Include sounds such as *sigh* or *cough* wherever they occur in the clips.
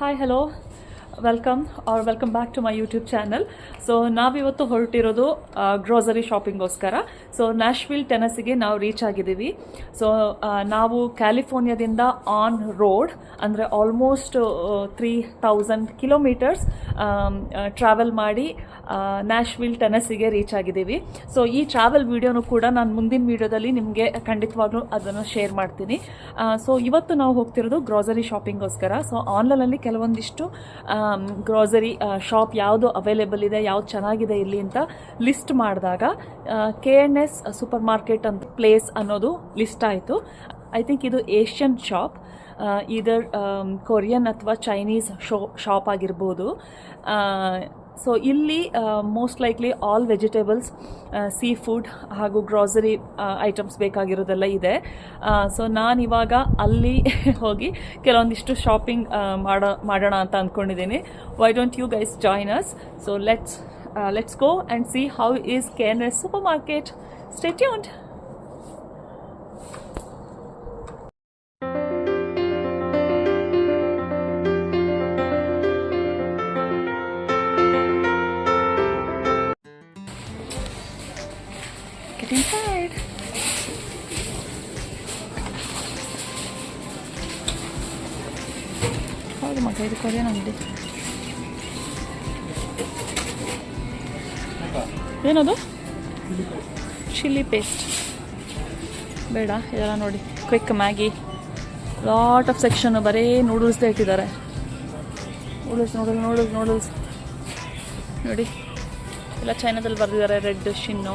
Hi hello welcome are welcome back to my YouTube channel so ನಾವಿವತ್ತು ಹೊರಟಿರೋದು grocery ಶಾಪಿಂಗೋಸ್ಕರ so ನ್ಯಾಶ್ವಿಲ್ ಟೆನಸಿಗೆ ನಾವು reach ಆಗಿದ್ದೀವಿ. So ನಾವು ಕ್ಯಾಲಿಫೋರ್ನಿಯಾದಿಂದ ಆನ್ ರೋಡ್ ಅಂದರೆ almost three thousand kilometres travel ಮಾಡಿ ನ್ಯಾಶ್ವಿಲ್ ಟೆನಸಿಗೆ ರೀಚ್ ಆಗಿದ್ದೀವಿ. ಸೊ ಈ ಟ್ರಾವೆಲ್ ವೀಡಿಯೋನು ಕೂಡ ನಾನು ಮುಂದಿನ ವೀಡಿಯೋದಲ್ಲಿ ನಿಮಗೆ ಖಂಡಿತವಾಗ್ಲೂ ಅದನ್ನು ಶೇರ್ ಮಾಡ್ತೀನಿ. ಸೊ ಇವತ್ತು ನಾವು ಹೋಗ್ತಿರೋದು ಗ್ರೋಸರಿ ಶಾಪಿಂಗೋಸ್ಕರ ಸೊ ಆನ್ಲೈನಲ್ಲಿ ಕೆಲವೊಂದಿಷ್ಟು ಗ್ರೋಸರಿ ಶಾಪ್ ಯಾವುದು ಅವೈಲೇಬಲ್ ಇದೆ, ಯಾವ್ದು ಚೆನ್ನಾಗಿದೆ ಇಲ್ಲಿ ಅಂತ ಲಿಸ್ಟ್ ಮಾಡಿದಾಗ K N S super market ಅಂತ ಪ್ಲೇಸ್ ಅನ್ನೋದು ಲಿಸ್ಟ್ ಆಯಿತು. ಐ ಥಿಂಕ್ ಇದು ಏಷ್ಯನ್ ಶಾಪ್ ಇದರ್ ಕೊರಿಯನ್ ಅಥವಾ ಚೈನೀಸ್ ಶೋ ಶಾಪ್ ಆಗಿರ್ಬೋದು. ಸೊ ಇಲ್ಲಿ most likely all vegetables sea food ಹಾಗೂ ಗ್ರಾಸರಿ ಐಟಮ್ಸ್ ಬೇಕಾಗಿರೋದೆಲ್ಲ ಇದೆ. ಸೊ ನಾನಿವಾಗ ಅಲ್ಲಿ *laughs* ಹೋಗಿ ಕೆಲವೊಂದಿಷ್ಟು ಶಾಪಿಂಗ್ ಮಾಡೋ, ಮಾಡೋಣ ಅಂತ ಅಂದ್ಕೊಂಡಿದ್ದೀನಿ why don't you guys join us so let's let's go and see how is S super market stay tuned ಇದು ಕೊರಿಯನ್ ಏನದು? ಚಿಲ್ಲಿ ಪೇಸ್ಟ್ ಬೇಡ, ಇದೆಲ್ಲ ನೋಡಿ. Quick Maggi lot of section ಬರೀ ನೂಡಲ್ಸ್ದೇ ಇಟ್ಟಿದ್ದಾರೆ. ನೂಡಲ್ಸ್ ನೂಡಲ್ಸ್ ನೂಡಲ್ಸ್ ನೂಡಲ್ಸ್ ನೋಡಿ. ಎಲ್ಲ ಚೈನಾದಲ್ಲಿ ಬರೆದಿದ್ದಾರೆ ರೆಡ್ ಶಿನ್ನು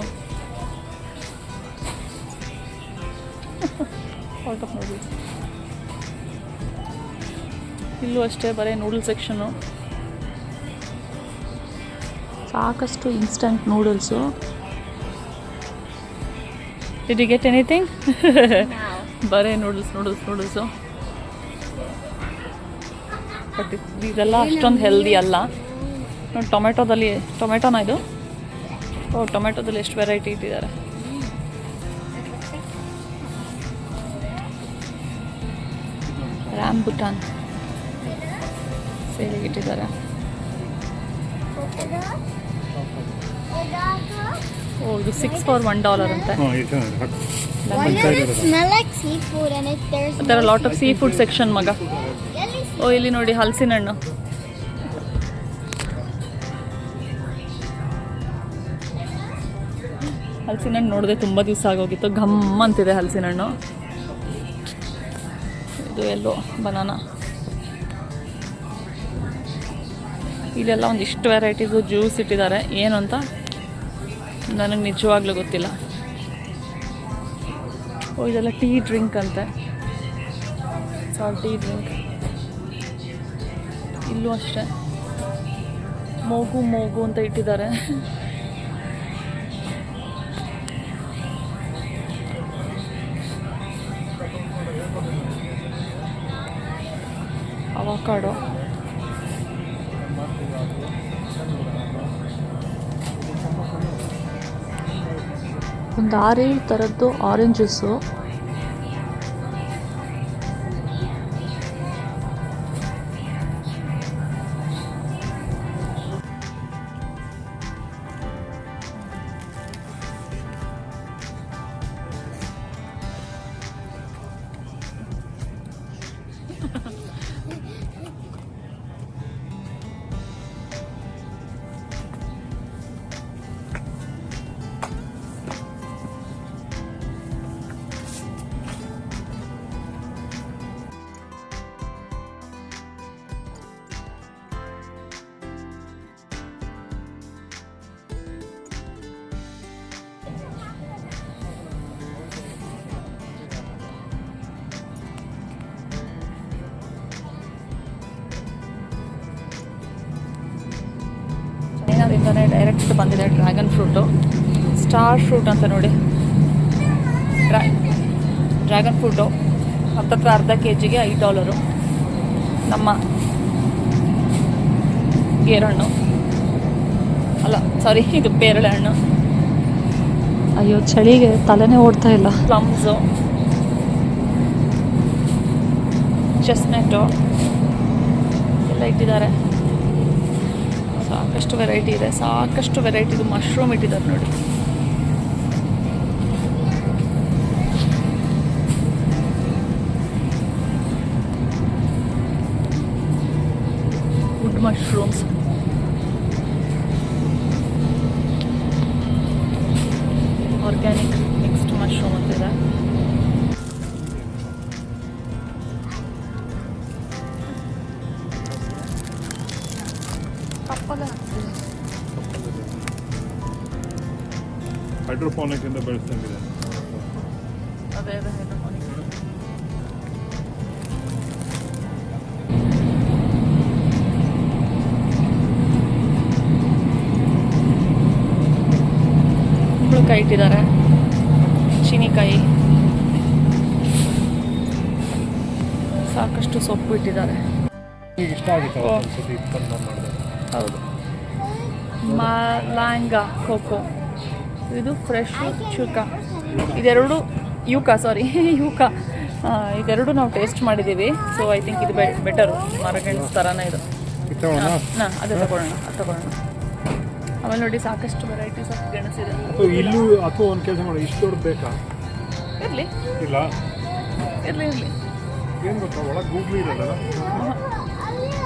ಔಟ್ ಆಫ್ ನೂಡಲ್ಸ್ ಇಲ್ಲೂ ಅಷ್ಟೇ ಬರೀ ನೂಡಲ್ ಸೆಕ್ಷನು ಸಾಕಷ್ಟು instant noodles did you get anything ಬರೇ ನೂಡಲ್ಸ್ ನೂಡಲ್ಸ್ ನೂಡಲ್ಸು ಬಟ್ ಇದೆಲ್ಲ ಅಷ್ಟೊಂದು ಹೆಲ್ದಿ ಅಲ್ಲ. ನೋಡಿ ಟೊಮೆಟೊದಲ್ಲಿ ಟೊಮೆಟೊನ ಇದು? ಓ ಟೊಮೆಟೊದಲ್ಲಿ ಎಷ್ಟು ವೆರೈಟಿ ಇಟ್ಟಿದ್ದಾರೆ. ರಾಮ್ ಬುಟಾನ್ ಸೇಲಿಗೆ ಇಟ್ಟಿದ್ದಾರೆ ಓ ಇದು ಸಿಕ್ಸ್ ಫಾರ್ ಒನ್ ಡಾಲರ್ ಅಂತೆ. ಅದರ lot of sea food section ಮಗ ಓ ಇಲ್ಲಿ ನೋಡಿ ಹಲಸಿನ ಹಣ್ಣು ಹಲಸಿನ ಹಣ್ಣು ನೋಡಿದೆ ತುಂಬ ದಿವಸ ಆಗೋಗಿತ್ತು. ಘಮ್ ಅಂತಿದೆ ಹಲಸಿನ ಹಣ್ಣು ಇದು ಎಲ್ಲೋ ಬನಾನ ಇಲ್ಲೆಲ್ಲ ಒಂದಿಷ್ಟು ವೆರೈಟೀಸು ಜ್ಯೂಸ್ ಇಟ್ಟಿದ್ದಾರೆ. ಏನು ಅಂತ ನನಗೆ ನಿಜವಾಗ್ಲೂ ಗೊತ್ತಿಲ್ಲ. ಓ, ಇದೆಲ್ಲ ಟೀ ಡ್ರಿಂಕ್ ಅಂತೆ. Salt tea drink. ಇಲ್ಲೂ ಅಷ್ಟೇ. ಮೋಗು ಮೋಗು ಅಂತ ಇಟ್ಟಿದ್ದಾರೆ. ಅವಕಾಡೋ. ಒಂದು ಆರೇಳು ಥರದ್ದು ಆರೆಂಜ್ ಬಂದಿದೆ ಡ್ರ್ಯಾಗನ್ ಫ್ರೂಟು. ಸ್ಟಾರ್ ಫ್ರೂಟ್ ಅಂತ ನೋಡಿ. ಡ್ರಾ ಡ್ರ್ಯಾಗನ್ ಫ್ರೂಟು. ಹತ್ತತ್ರ ಅರ್ಧ ಕೆ ಜಿಗೆ ಐದು ಡಾಲರು. ನಮ್ಮ ಗೇರಣ್ಣು ಅಲ್ಲ ಸಾರಿ ಇದು ಪೇರಳೆ ಹಣ್ಣು ಅಯ್ಯೋ ಚಳಿಗೆ ತಲೆನೇ ಓಡ್ತಾ ಇಲ್ಲ. ಪ್ಲಮ್ಸು. ಚೆಸ್ನೆಟು ಎಲ್ಲ ಇಟ್ಟಿದ್ದಾರೆ. ಸಾಕಷ್ಟು ವೆರೈಟಿ ಇದೆ. ಸಾಕಷ್ಟು ವೆರೈಟಿ ಇದು ಮಶ್ರೂಮ್ ಇಟ್ಟಿದ್ದಾರೆ ನೋಡಿ. Wood mushrooms organic mixed mushroom ಅಂತಿದೆ. ಹೈಡ್ರೋಫೋನಿಕ್ ಇಂದ ಬೆಳೆಸ್ತಂಗಿದೆ ಅದೇ ಅದೇ ಇಟ್ಟಿದ್ದಾರೆ. ಚೀನಿಕಾಯಿ ಸಾಕಷ್ಟು ಸೊಪ್ಪು ಇಟ್ಟಿದ್ದಾರೆ. ಹೌದು. ಮಲಾಂಗ ಕೋಕೋ ಇದು ಫ್ರೆಶ್ ಚೂಕ ಇದೆರಡು ಯೂಕ ಸಾರಿ ಯೂಕ. ಇದೆರಡು ನಾವು ಟೇಸ್ಟ್ ಮಾಡಿದ್ದೀವಿ. ಸೊ ಐ ಥಿಂಕ್ ಇದು ಬೆಟರು ಮರಗೆಣಸು ಥರನೇ ಇದು. ಹಾಂ ಅದೇ ತಗೊಳ್ಳೋಣ ಅದು ತಗೊಳ್ಳೋಣ. ಆಮೇಲೆ ನೋಡಿ ಸಾಕಷ್ಟು ವೆರೈಟೀಸ್ ಆಫ್ ಗೆಣಸಿದೆ ಇಲ್ಲೂ ಅಥವಾ ಒಂದು ಕೆಲಸ ಮಾಡಿ ಇಷ್ಟು ದೊಡ್ಡ ಬೇಕಾ? ಇರಲಿ. ಇಲ್ಲ? ಇರಲಿ ಇರಲಿ. ಏನು ಗೊತ್ತಾ ಒಳಗೆ ಗೂಗ್ಲಿ ಇರಲ್ಲ?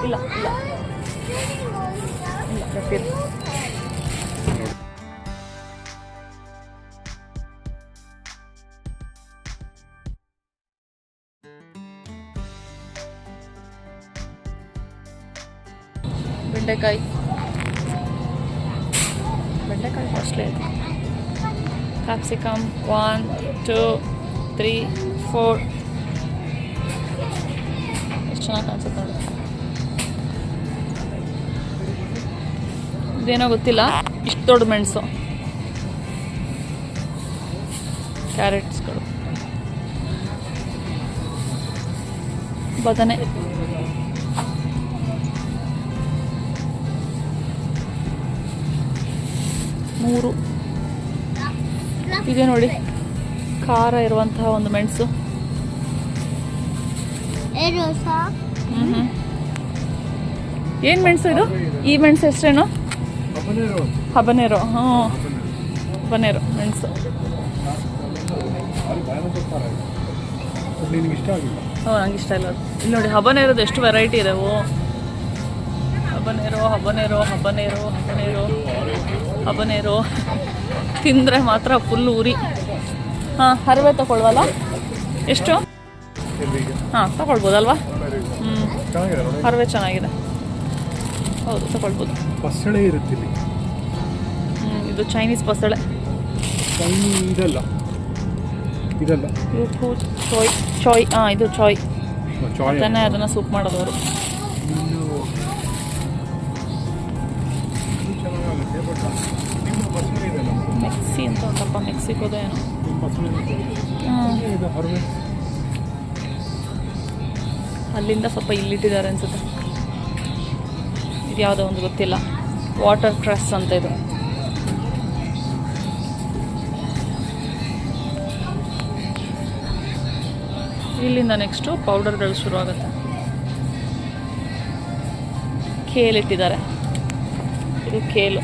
ಇಲ್ಲ ಇಲ್ಲ. ಇಲ್ಲ capsicum One, two, three, four. ಎಷ್ಟು ಚೆನ್ನಾಗಿ ಕಾಣಿಸುತ್ತೆ ನೋಡಿ ಇದೇನೋ ಗೊತ್ತಿಲ್ಲ ಇಷ್ಟು ದೊಡ್ಡ ಮೆಣಸು ಕ್ಯಾರೆಟ್ಸ್ಗಳು ಬದನೆ ಮೂರು ಇದೆ ನೋಡಿ. ಖಾರ ಇರುವಂತಹ ಒಂದು ಮೆಣಸು. ಏನ್ ಮೆಣಸು ಇದು? ಈ ಮೆಣಸು ಹೆಸರೇನು ಹಬನೇರೋ. ಹ್ಞೂ ಹಬನೇರೋ ಮೆಣಸು. ಹ್ಞೂ ನಂಗೆ ಇಷ್ಟ ಇಲ್ಲ. ಇಲ್ಲಿ ನೋಡಿ ಹಬನೇರೋದು ಎಷ್ಟು ವೆರೈಟಿ ಇದೆ ಓ. ಹಬನೇರೋ ಹಬನೇರೋ ಹಬನೇರೋ ಹಬನೇರೋ ಹಬನೇರೋ. ತಿಂದರೆ ಮಾತ್ರ ಫುಲ್ ಉರಿ. ಹಾಂ ಹರಿವೆ ತಗೊಳ್ವಲ್ಲ? ಎಷ್ಟು? ಹಾಂ ತಗೊಳ್ಬೋದಲ್ವಾ. ಹ್ಞೂ ಚೆನ್ನಾಗಿದೆ ಚೆನ್ನಾಗಿದೆ. ಹೌದು ತಗೊಳ್ಬೋದು. ಬಸಳೆ ಇರುತ್ತೆ ಇಲ್ಲಿ. ಹ್ಞೂ ಇದು ಚೈನೀಸ್ ಬಸಳೆ ಇದಲ್ಲ. ಇದಲ್ಲ. ಇದು ಚಾಯ್ ಚಾಯ್ ಹಾಂ ಇದು ಚಾಯ್ ಅದನ್ನೇ ಅದನ್ನು ಸೂಪ್ ಮಾಡೋದವರು. ಅಲ್ಲಿಂದ ಸ್ವಲ್ಪ ಇಲ್ಲಿಟ್ಟಿದ್ದಾರೆ ಅನ್ಸುತ್ತೆ. ಇದು ಯಾವುದೋ ಒಂದು ಗೊತ್ತಿಲ್ಲ. ವಾಟರ್ ಕ್ರಸ್ ಅಂತ ಇದು. ಇಲ್ಲಿಂದ ನೆಕ್ಸ್ಟು ಪೌಡರ್ಗಳು ಶುರು ಆಗುತ್ತೆ ಕೇಲ್ ಇಟ್ಟಿದ್ದಾರೆ. ಇದು ಕೇಲು.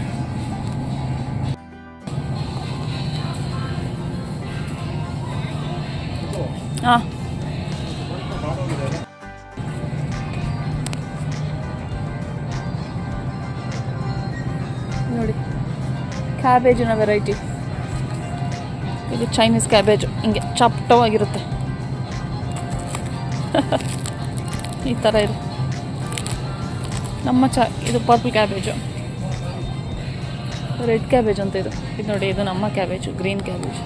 ಕ್ಯಾಬೇಜಿನ ವೆರೈಟಿ ಇದು ಚೈನೀಸ್ ಕ್ಯಾಬೇಜ್ ಹಿಂಗೆ ಚಪ್ಟವಾಗಿರುತ್ತೆ *laughs* ಈ ಥರ ಇದೆ. ನಮ್ಮ ಚ ಇದು ಪರ್ಪಲ್ ಕ್ಯಾಬೇಜು ರೆಡ್ ಕ್ಯಾಬೇಜ್ ಅಂತ ಇದು. ಇದು ನೋಡಿ, ಇದು ನಮ್ಮ ಕ್ಯಾಬೇಜು ಗ್ರೀನ್ ಕ್ಯಾಬೇಜ್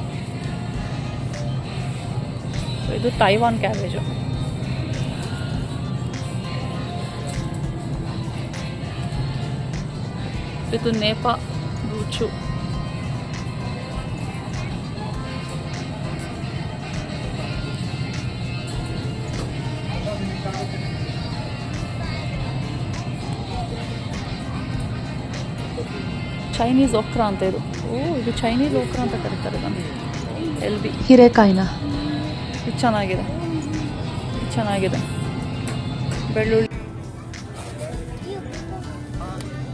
ಇದು ತೈವಾನ್ ಕ್ಯಾಬೇಜು ಇದು ನೇಪಾ ಬೂಚು ಚೈನೀಸ್ ಒಕ್ರ ಅಂತ ಇದು. ಓ ಇದು ಚೈನೀಸ್ ಒಕ್ರ ಅಂತ ಕರೀತಾರೆ ಇದನ್ನು. ಎಲ್ ಬಿ ಹಿರೇಕಾಯಿನ. ಇದು ಚೆನ್ನಾಗಿದೆ. ಚೆನ್ನಾಗಿದೆ. ಬೆಳ್ಳುಳ್ಳಿ.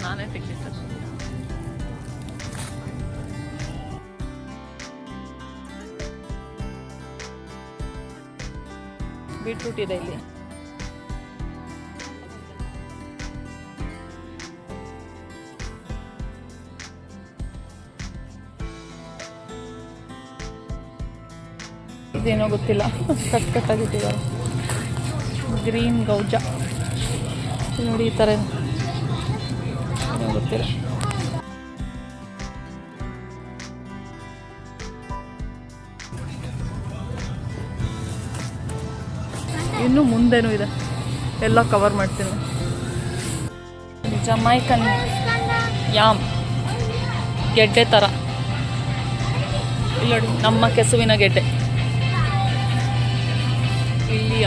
ನಾನೇ ಬೀಟ್ರೂಟ್ ಇದೆ ಇಲ್ಲಿ. ಇದೇನೋ ಗೊತ್ತಿಲ್ಲ. ಕಟ್ ಕಟ್ಟಾಗಿಟ್ಟಿದ್ದಾರೆ ಗ್ರೀನ್ ಗೌಜ. ನೋಡಿ ಈ ಥರ. ಏನೋ ಗೊತ್ತಿಲ್ಲ. ಇನ್ನು ಮುಂದೇನು ಇದೆ. ಎಲ್ಲ ಕವರ್ ಮಾಡ್ತೀನಿ. Jamaican yam. ಗೆಡ್ಡೆ ಥರ ಇಲ್ಲ ನಮ್ಮ ಕೆಸುವಿನ ಗೆಡ್ಡೆ.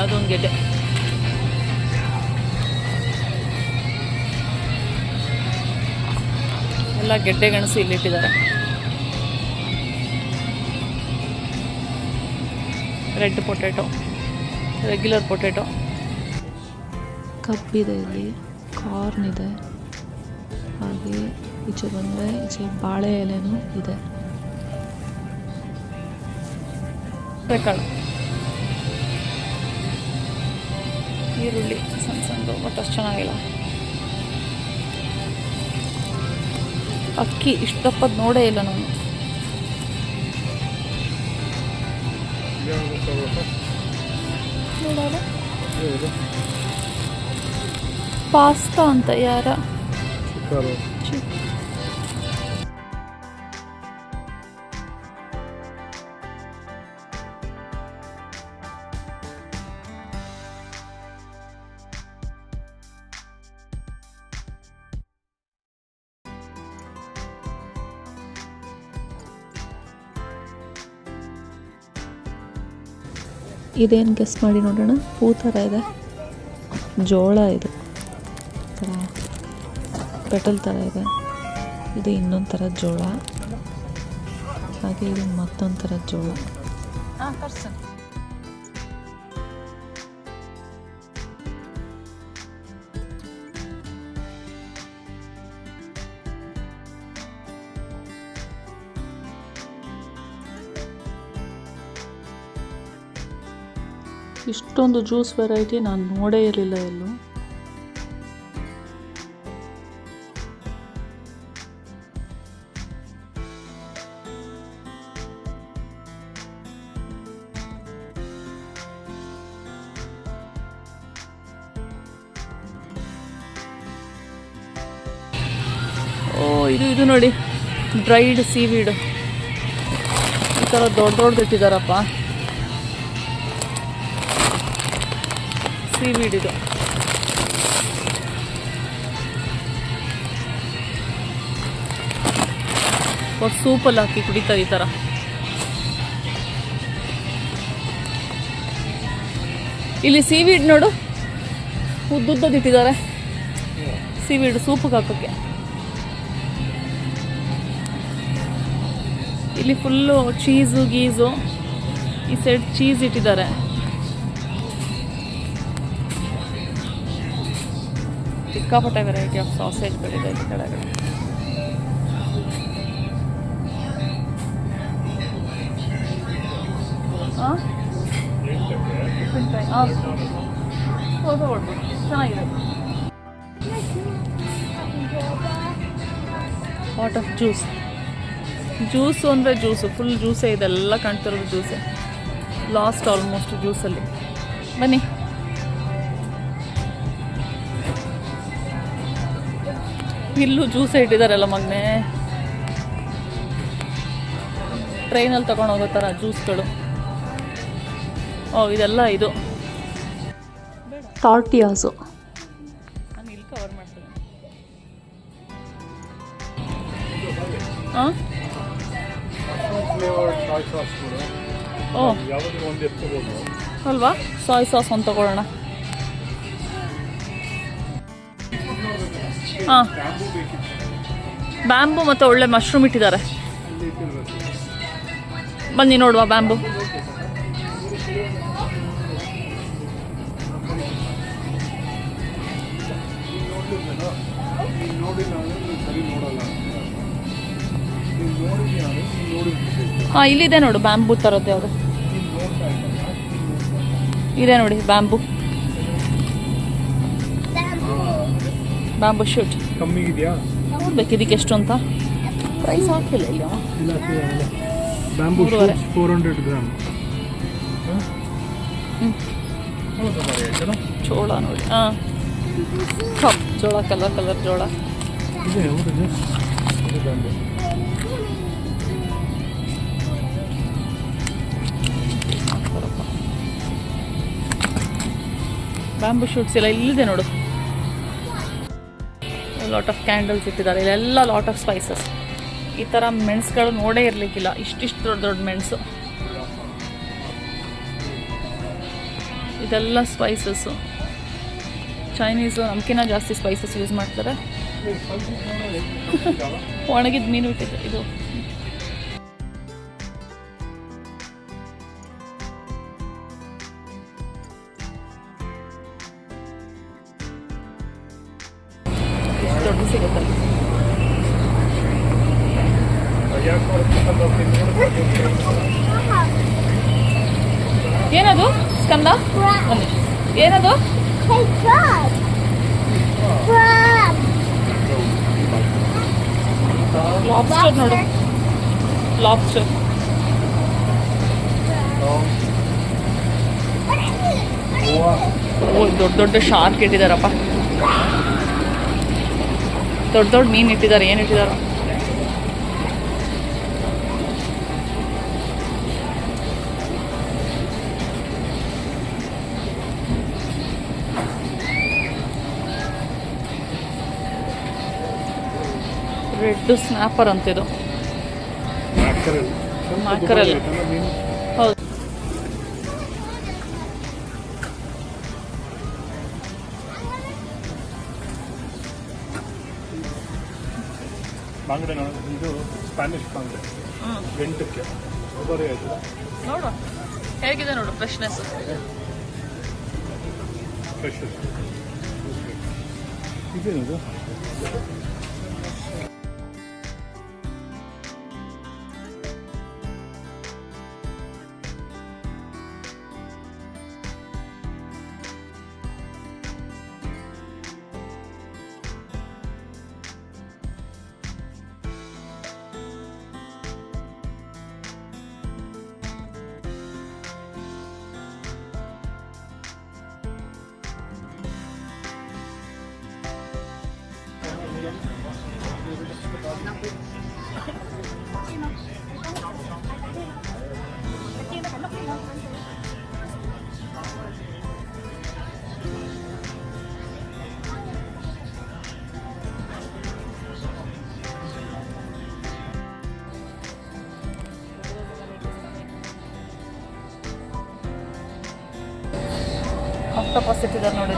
ಅದೊಂದು ಗೆಡ್ಡೆ. ಎಲ್ಲ ಗೆಡ್ಡೆ ಗೆಣಸು ಇಲ್ಲಿಟ್ಟಿದ್ದಾರೆ. ರೆಡ್ ಪೊಟ್ಯಾಟೊ ರೆಗ್ಯುಲರ್ ಪೊಟ್ಯಾಟೊ ಕಬ್ಬಿದೆ ಇಲ್ಲಿ ಕಾರ್ನ್ ಇದೆ. ಹಾಗೆ ಈಚೆ ಬಂದರೆ ಈಚೆ ಬಾಳೆ ಎಲೆನೂ ಇದೆ. ಬೇಕಾಳು ಈರುಳ್ಳಿ. ಸಣ್ಣ ಸಣ್ಣದು ಬಟ್ ಅಷ್ಟು ಚೆನ್ನಾಗಿಲ್ಲ. ಅಕ್ಕಿ ಇಷ್ಟು ದಪ್ಪದ ನೋಡೇ ಇಲ್ಲ ನಾನು. ಪಾಸ್ತಾ ಅಂತ ಯಾರ? ಇದೇನು ಗೆಸ್ ಮಾಡಿ ನೋಡೋಣ? ಹೂ ಥರ ಇದೆ. ಜೋಳ ಇದು. ಥರ ಪೆಟಲ್ ಥರ ಇದೆ. ಇದು ಇನ್ನೊಂದು ಥರ ಜೋಳ. ಹಾಗೆ ಇದು ಮತ್ತೊಂದು ಥರ ಜೋಳ ಇಷ್ಟೊಂದು ಜ್ಯೂಸ್ ವೆರೈಟಿ ನಾನು ನೋಡೇ ಇರಲಿಲ್ಲ ಎಲ್ಲೂ. ಓ, ಇದು ಇದು ನೋಡಿ. ಡ್ರೈಡ್ ಸೀವೀಡ್ ಈ ಥರ ದೊಡ್ಡ ದೊಡ್ಡದು ಇಟ್ಟಿದ್ದಾರಪ್ಪ ಸೀವೀಡ್ ಇದು ಸೂಪಲ್ಲಿ ಹಾಕಿ ಕುಡಿತಾರೆ ಈ ಥರ ಇಲ್ಲಿ ಸೀವೀಡ್ ನೋಡು. ಉದ್ದುದ್ದಿಟ್ಟಿದ್ದಾರೆ ಸೀವೀಡ್ ಸೂಪಿಗೆ ಹಾಕೋಕ್ಕೆ. ಇಲ್ಲಿ ಫುಲ್ಲು ಚೀಸು ಗೀಸು, ಈ ಸೈಡ್ ಚೀಸ್ ಇಟ್ಟಿದ್ದಾರೆ. ಸಿಕ್ಕಾಪಟ್ಟೆ ವೆರೈಟಿ ಆಫ್ ಸಾಸೇಜ್ಗಳಿದೆ ಈ ಕೆಳಗಡೆ ಹಾಂ ಉಪ್ಪಿನಕಾಯಿ ಹಾಂ ತಗೊಳ್ಬೋದು ಚೆನ್ನಾಗಿದೆ ವಾಟ್ ಆಫ್ ಜ್ಯೂಸ್ ಜ್ಯೂಸು ಅಂದರೆ ಜ್ಯೂಸು ಫುಲ್ ಜ್ಯೂಸೇ ಇದೆಲ್ಲ ಕಾಣ್ತಿರೋದು ಜ್ಯೂಸೇ ಲಾಸ್ಟ್ ಆಲ್ಮೋಸ್ಟ್ ಜ್ಯೂಸಲ್ಲಿ ಬನ್ನಿ ಇಲ್ಲೂ ಜ್ಯೂಸ್ ಇಟ್ಟಿದಾರಲ್ಲ ಮಗನೇ. ಟ್ರೈನಲ್ಲಿ ತಗೊಂಡು ಹೋಗೋ ಥರ ಜ್ಯೂಸ್ಗಳು. ಓ ಇದೆಲ್ಲ ಇದು. ಟಾರ್ಟಿಯಾಸು. ನಾನು ಇಲ್ಲಿ ಕವರ್ ಮಾಡ್ತೀನಿ. ಹಾಂ ಓ ಯಾವುದೋ ಒಂದು ಎತ್ಕೋಬೋದು ಅಲ್ವಾ? ಸಾಯ್ ಸಾಸ್ ಒಂದು ತಗೊಳ್ಳೋಣ. ಹಾಂ. ಬ್ಯಾಂಬೂ ಮತ್ತು ಒಳ್ಳೆ ಮಶ್ರೂಮ್ ಇಟ್ಟಿದ್ದಾರೆ. ಬನ್ನಿ ನೋಡುವ ಬ್ಯಾಂಬು. ಹಾಂ, ಇಲ್ಲಿದೆ ನೋಡು ಬ್ಯಾಂಬು ಥರದ್ದು ಇದ್ದಲ್ಲ ಇದೆ ನೋಡಿ ಬ್ಯಾಂಬು. ಬ್ಯಾಂಬು ಶೂಟ್ ಕಮ್ಮಿ ಇದೆಯಾ ನೋಡ್ಬೇಕು ಇದಕ್ಕೆ ಎಷ್ಟು ಅಂತ ಪ್ರೈಸ್ ಹಾಕಿಲ್ಲ ಇಲ್ಲಿ ಮೂರುವರೆ. Four hundred gram. ಜೋಳ ನೋಡಿ. ಹಾಂ. ಕಪ್ ಜೋಳ ಕಲರ್ ಕಲರ್ ಜೋಳ. ಬ್ಯಾಂಬು ಶೂಟ್ಸ್ ಎಲ್ಲ ಇಲ್ಲಿದೆ ನೋಡು. ಲಾಟ್ ಆಫ್ ಕ್ಯಾಂಡಲ್ಸ್ ಇಟ್ಟಿದ್ದಾರೆ. ಇಲ್ಲೆಲ್ಲ ಲಾಟ್ ಆಫ್ ಸ್ಪೈಸಸ್ ಈ ಥರ ಮೆಣಸುಗಳು ನೋಡೇ ಇರಲಿಕ್ಕಿಲ್ಲ. ಇಷ್ಟಿಷ್ಟು ದೊಡ್ಡ ದೊಡ್ಡ ಮೆಣಸು ಇದೆಲ್ಲ ಸ್ಪೈಸಸ್ಸು ಚೈನೀಸು ನಮ್ಕಿನ್ನ ಜಾಸ್ತಿ ಸ್ಪೈಸಸ್ ಯೂಸ್ ಮಾಡ್ತಾರೆ. ಒಣಗಿದ ಮೀನು ಇಟ್ಟಿದ್ದೆ ಇದು ನಿಮಿಷ. ಏನದು Hey, crab! Crab! ಲಾಬ್ಸ್ಟರ್ ನೋಡು ಲಾಬ್ಸ್ಟರ್ ಓ ದೊಡ್ಡ ದೊಡ್ಡ ಶಾರ್ಕ್ ಇಟ್ಟಿದ್ದಾರಪ್ಪ ದೊಡ್ಡ ದೊಡ್ಡ ಮೀನು ಇಟ್ಟಿದ್ದಾರೆ ಏನು ಇಟ್ಟಿದಾರೋ ರೆಡ್ ಸ್ನಾಪರ್ ಅಂತ ಇದು. Mackerel. ಹೌದು ಬಾಂಗ್ಡೆ ಇದು ಸ್ಪ್ಯಾನಿಷ್ ಬಾಂಗ್ಡೆ. ಎಂಟಕ್ಕೆ ಒಬ್ಬರೇ ಆಯ್ತು ನೋಡು. ಹೇಗಿದೆ ನೋಡು ಫ್ರೆಶ್ನೆಸ್ ಫ್ರೆಶ್ ಇದೇನಿದು? ಆಕ್ಟೋಪಸ್ ಇಟ್ಟಿದ್ದಾರೆ ನೋಡಿ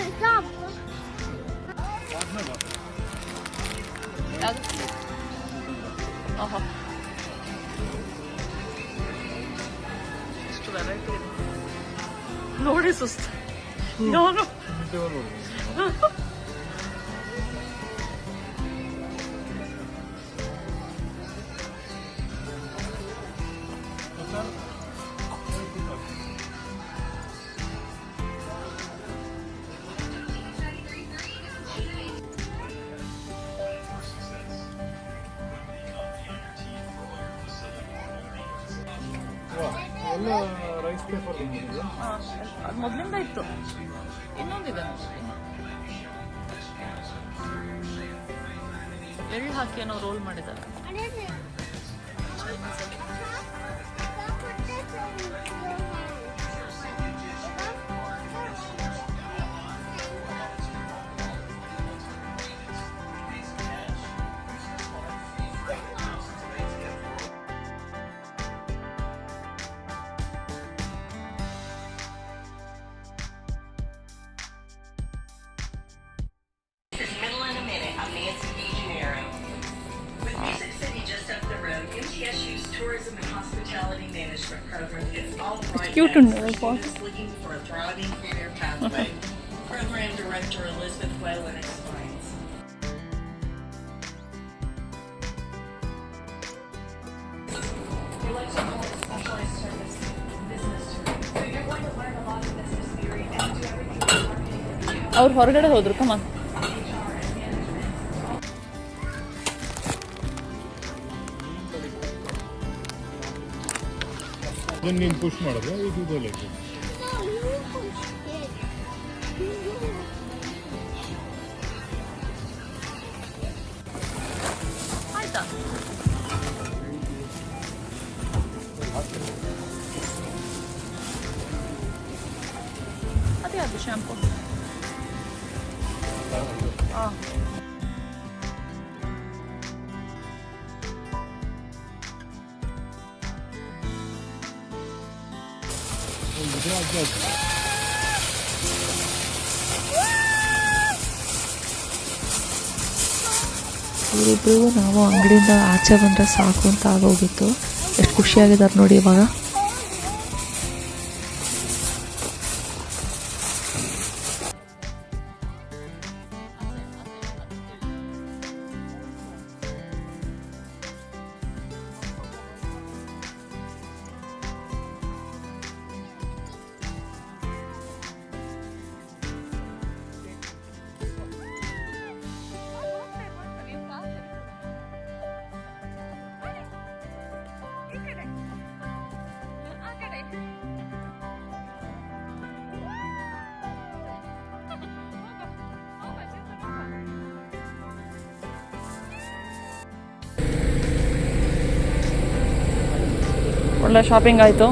Stop. ಆದ್ಮೇಲೆ ಆಹಾ ಎಷ್ಟು ವೆರೈಟಿ ಇದೆ ನೋಡಿ ಸುಸ್ತು ನಾನು ನಿದ್ದೆ ನೋಡ್ಬೋದು ಎಲ್ಲ ಮೊದಲಿಂದ ಇತ್ತು ಇನ್ನೊಂದಿದೆ ಎಳ್ಳು ಹಾಕಿ ಏನೋ ರೋಲ್ ಮಾಡಿದ್ದಾರೆ. for? Just looking for a thriving career pathway. *laughs* Program Director Elizabeth Whalen explains. Like to call it specialized service business. So you're going to learn a lot of business theory and do everything marketing. ಇದನ್ನು ನೀನು push ಮಾಡಿದ್ರೆ ಇದು ಇದರಲ್ಲಿ No, you pushed it. ಆಯ್ತಾ ಅದೇ ಅದು shampoo ಹಾಂ ಇವರಿಬ್ರಿಗೂ ನಾವು ಅಂಗಡಿಯಿಂದ ಆಚೆ ಬಂದರೆ ಸಾಕು ಅಂತ ಆಗೋಗಿತ್ತು. ಎಷ್ಟು ಖುಷಿಯಾಗಿದ್ದಾರೆ ನೋಡಿ ಇವಾಗ. ಒಳ್ಳೆ ಶಾಪಿಂಗ್ ಆಯಿತು.